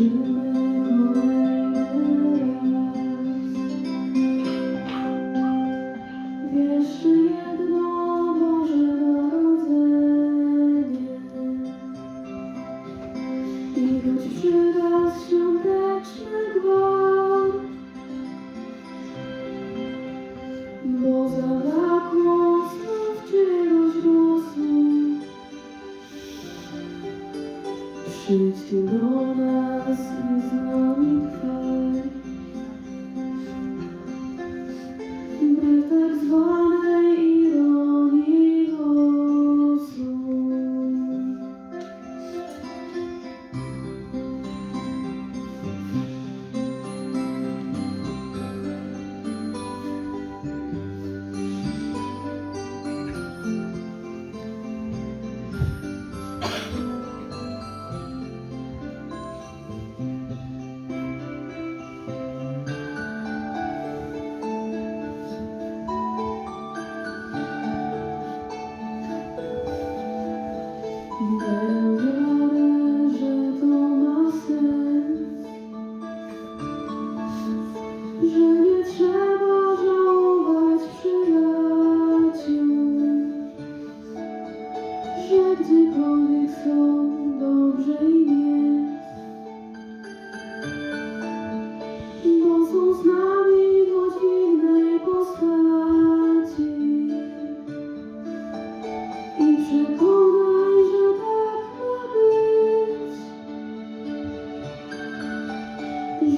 you. Пишіть до нас візьмами хай, Ми так звали. że gdziekolwiek są, dobrze im jest. Bo są z nami w innej postaci. I przekonaj, że tak ma być.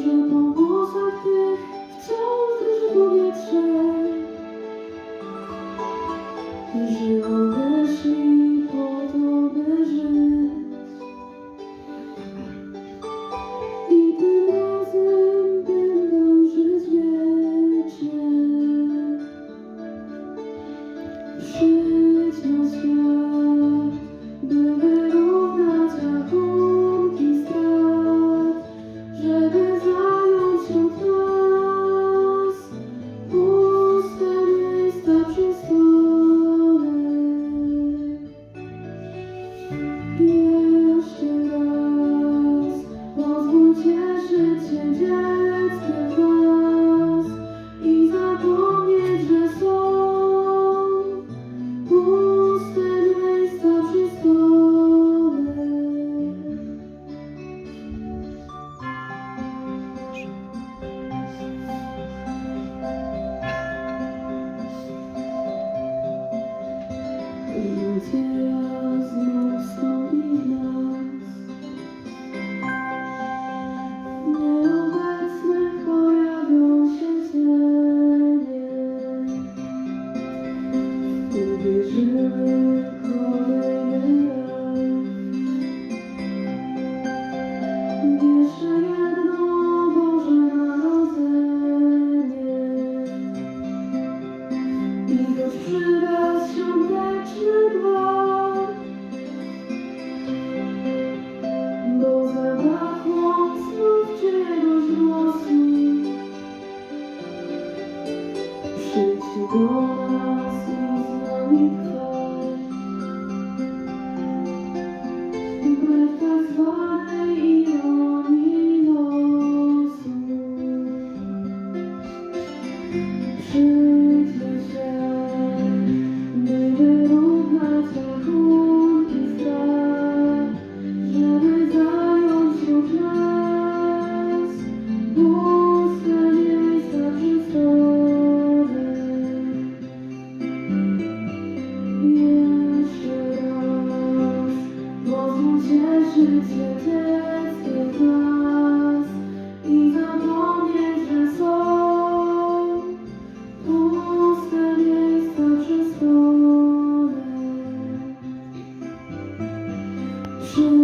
Że po głosach tych wciąż drży powietrze. Żyją nasze dziecięckie You. you.